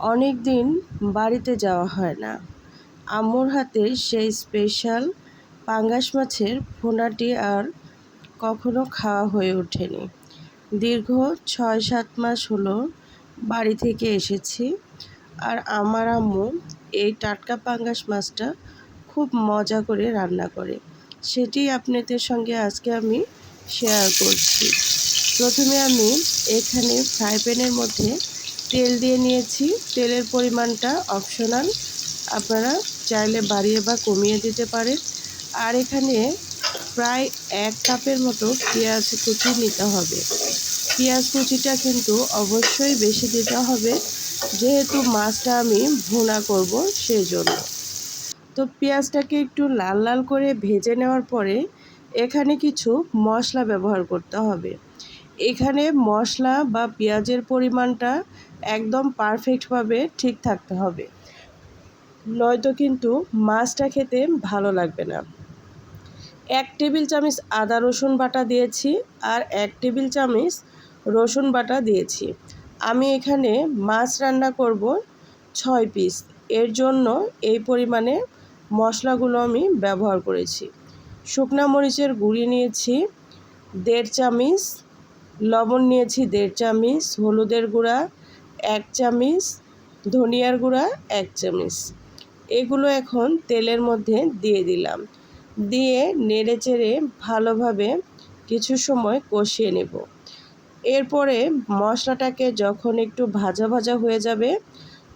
অনেক দিন বাড়িতে যাওয়া হয় না। আম্মুর হাতে সেই স্পেশাল পাঙ্গাস মাছের ফোনাটি আর কখনো খাওয়া হয়ে ওঠেনি। দীর্ঘ ছয় সাত মাস হলো বাড়ি থেকে এসেছি আর আমার আম্মু এই টাটকা পাঙ্গাস মাছটা খুব মজা করে রান্না করে। সেটি আপনাদের সঙ্গে আজকে আমি শেয়ার করছি। প্রথমে আমি এখানে ফ্রাই প্যানের মধ্যে তেল দিয়ে নিয়েছি। তেলের পরিমাণটা অপশনাল আপনারা চাইলে বাড়িয়ে বা কমিয়ে দিতে পারেন। আর এখানে প্রায় এক কাপের মতো পেঁয়াজ কুচি নিতে হবে। পেঁয়াজ কুচিটা কিন্তু অবশ্যই বেশি দিতে হবে। যেহেতু মাছটা আমি ভুনা করব সেই জন্য তো পেঁয়াজটাকে একটু লাল লাল করে ভেজে নেওয়ার পরে এখানে কিছু মশলা ব্যবহার করতে হবে। এখানে মশলা বা পেঁয়াজের পরিমাণটা একদম পারফেক্টভাবে ঠিক থাকতে হবে। নয়তো কিন্তু মাছটা খেতে ভালো লাগবে না। এক টেবিল চামচ আদা, রসুন বাটা দিয়েছি আর এক টেবিল চামচ রসুন বাটা দিয়েছি। আমি এখানে মাছ রান্না করব ছয় পিস। এর জন্য এই পরিমাণে মশলাগুলো আমি ব্যবহার করেছি। শুকনা মরিচের গুঁড়ি নিয়েছি, দেড় চামচ লবণ নিয়েছি দেড় চামচ, হলুদের গুঁড়া এক চামচ, ধনিয়ার গুঁড়া এক চামচ। এগুলো এখন তেলের মধ্যে দিয়ে দিলাম। দিয়ে নেড়ে চেড়ে ভালোভাবে কিছু সময় কষিয়ে নেব। এরপরে মশলাটাকে যখন একটু ভাজা ভাজা হয়ে যাবে,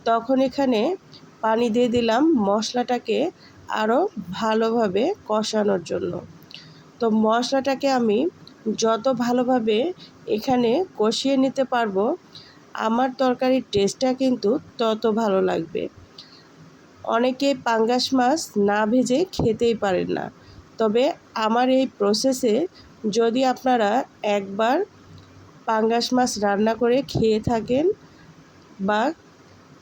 তখন এখানে পানি দিয়ে দিলাম মশলাটাকে আরও ভালোভাবে কষানোর জন্য। তো মশলাটাকে আমি যত ভালোভাবে এখানে কষিয়ে নিতে পারব, আমার তরকারির টেস্টটা কিন্তু তত ভালো লাগবে। অনেকে পাঙ্গাস মাছ না ভেজে খেতেই পারেন না। তবে আমার এই প্রসেসে যদি আপনারা একবার পাঙ্গাস মাছ রান্না করে খেয়ে থাকেন বা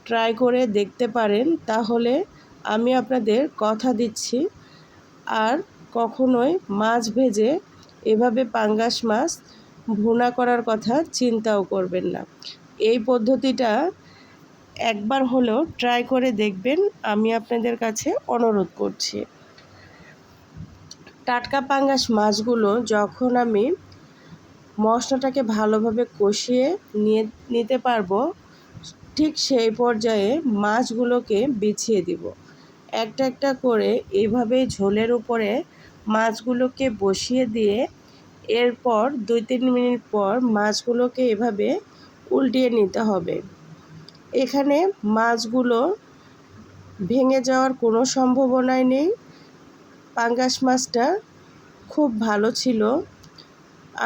ট্রাই করে দেখতে পারেন, তাহলে আমি আপনাদের কথা দিচ্ছি। আর কখনোই মাছ ভেজে এভাবে পাঙ্গাস মাছ ভুনা করার কথা চিন্তাও করবেন না। এই পদ্ধতিটা একবার হলেও ট্রাই করে দেখবেন, আমি আপনাদের কাছে অনুরোধ করছি। টাটকা পাঙ্গাস মাছগুলো যখন আমি মশলাটাকে ভালোভাবে কষিয়ে নিয়ে নিতে পারব, ঠিক সেই পর্যায়ে মাছগুলোকে বিছিয়ে দিব। একটা একটা করে এইভাবে ঝোলের উপরে মাছগুলোকে বসিয়ে দিয়ে এরপর দুই তিন মিনিট পর মাছগুলোকে এভাবে উল্টিয়ে নিতে হবে। এখানে মাছগুলো ভেঙে যাওয়ার কোনো সম্ভাবনাই নেই। পাঙ্গাস মাছটা খুব ভালো ছিল।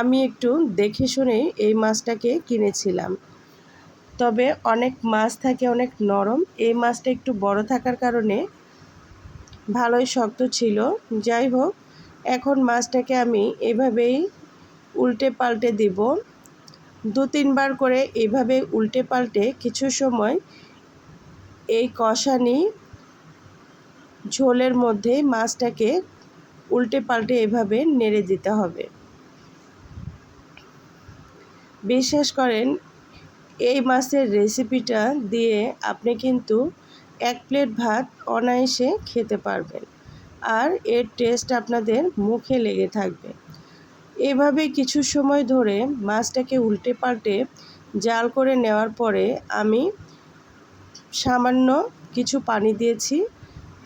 আমি একটু দেখে শুনেই এই মাছটাকে কিনেছিলাম। তবে অনেক মাছ থাকে, অনেক নরম। এই মাছটা একটু বড় থাকার কারণে ভালোই শক্ত ছিল। যাই হোক এখন মাছটাকে আমি এভাবেই উল্টে পাল্টে দিব। দু তিনবার করে এভাবে উল্টে পাল্টে কিছু সময় এই কষানি ঝোলের মধ্যে মাছটাকে উল্টে পাল্টে এভাবে নেড়ে দিতে হবে। বিশ্বাস করেন, এই মাছের রেসিপিটা দিয়ে আপনি কিন্তু এক প্লেট ভাত অনায়াসে খেতে পারবেন। আর এর টেস্ট আপনাদের মুখে লেগে থাকবে। এভাবে কিছু সময় ধরে মাছটাকে উল্টে পাল্টে জাল করে নেওয়ার পরে আমি সামান্য কিছু পানি দিয়েছি,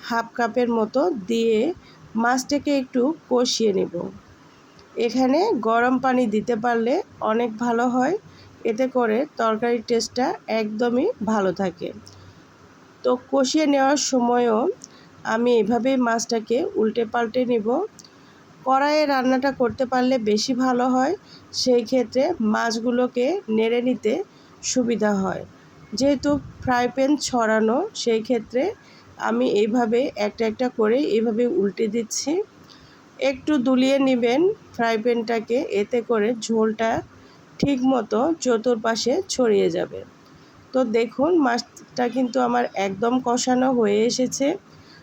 হাফ কাপের মতো দিয়ে মাছটাকে একটু কষিয়ে নেব। এখানে গরম পানি দিতে পারলে অনেক ভালো হয়, এতে করে তরকারির টেস্টটা একদমই ভালো থাকে। তো কষিয়ে নেওয়ার সময়ও আমি এভাবেই মাছটাকে উল্টে পাল্টে নিব। কড়াইয়ে রান্নাটা করতে পারলে বেশি ভালো হয়, সেই ক্ষেত্রে মাছগুলোকে নেড়ে নিতে সুবিধা হয়। যেহেতু ফ্রাই প্যান ছড়ানো, সেই ক্ষেত্রে আমি এইভাবে একটা একটা করে এইভাবে উল্টে দিচ্ছি। একটু দুলিয়ে নেবেন ফ্রাই প্যানটাকে, এতে করে ঝোলটা ঠিক মতো চতুর্পাশে ছড়িয়ে যাবে। তো দেখুন, মাছটা কিন্তু আমার একদম কষানো হয়ে এসেছে।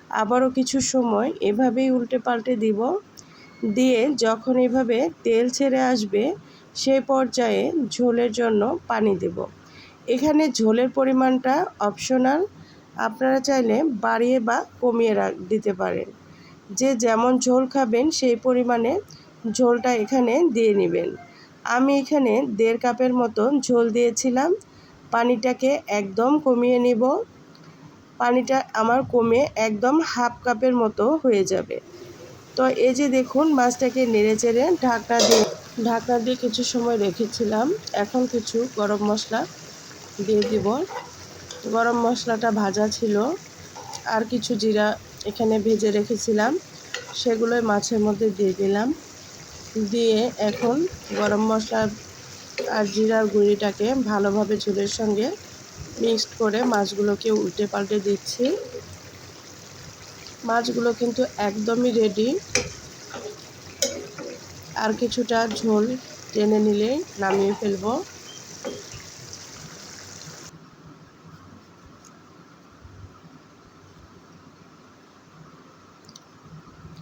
আবারও কিছু সময় এভাবেই উল্টে পাল্টে দিব। দিয়ে যখন এভাবে তেল ছেড়ে আসবে সেই পর্যায়ে ঝোলের জন্য পানি দেব। এখানে ঝোলের পরিমাণটা অপশনাল আপনারা চাইলে বাড়িয়ে বা কমিয়ে দিতে পারেন। যে যেমন ঝোল খাবেন, সেই পরিমাণে ঝোলটা এখানে দিয়ে নেবেন। আমি এখানে দেড় কাপের মতো ঝোল দিয়েছিলাম। পানিটাকে একদম কমিয়ে নিব। পানিটা আমার কমে একদম হাফ কাপের মতো হয়ে যাবে। তো এই যে দেখুন, মাছটাকে নেড়ে চেড়ে ঢাকনা দিয়ে ঢাকনা দিয়ে কিছু সময় রেখেছিলাম। এখন কিছু গরম মশলা দিয়ে দিব। গরম মশলাটা ভাজা ছিল। আর কিছু জিরা এখানে ভেজে রেখেছিলাম। সেগুলোই মাছের মধ্যে দিয়ে দিলাম। দিয়ে এখন গরম মশলা আর জিরার গুঁড়িটাকে ভালোভাবে ঝোলের সঙ্গে মিক্সড করে মাছগুলোকে উল্টে পাল্টে দিচ্ছি। মাছগুলো কিন্তু একদমই রেডি আর কিছুটা ঝোল টেনে নিলে নামিয়ে ফেলব।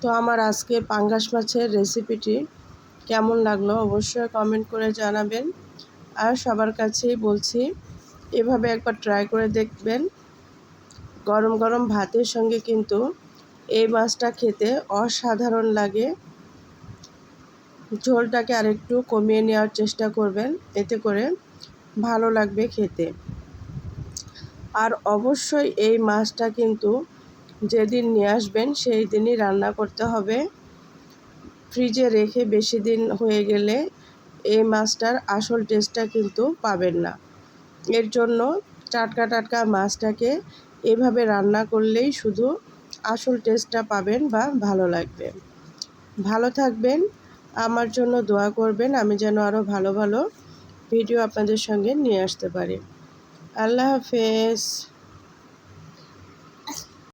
তো আমার আজকে পাঙ্গাস মাছের রেসিপিটি কেমন লাগল অবশ্যই কমেন্ট করে জানাবেন। আর সবার কাছেই বলছি এভাবে একবার ট্রাই করে দেখবেন। গরম গরম ভাতের সঙ্গে কিন্তু এই মাছটা খেতে অসাধারণ লাগে। ঝোলটাকে আরেকটু কমিয়ে নেওয়ার চেষ্টা করবেন, এতে করে ভালো লাগবে খেতে। আর অবশ্যই এই মাছটা কিন্তু যেদিন নিয়ে আসবেন, সেই দিনই রান্না করতে হবে। ফ্রিজে রেখে বেশি দিন হয়ে গেলে এই মাছটার আসল টেস্টটা কিন্তু পাবেন না। এর জন্য টাটকা টাটকা মাছটাকে এভাবে রান্না করলেই শুধু আসল টেস্টটা পাবেন বা ভালো লাগবে। ভালো থাকবেন, আমার জন্য দোয়া করবেন, আমি যেন আরও ভালো ভালো ভিডিও আপনাদের সঙ্গে নিয়ে আসতে পারি। আল্লাহ হাফেজ।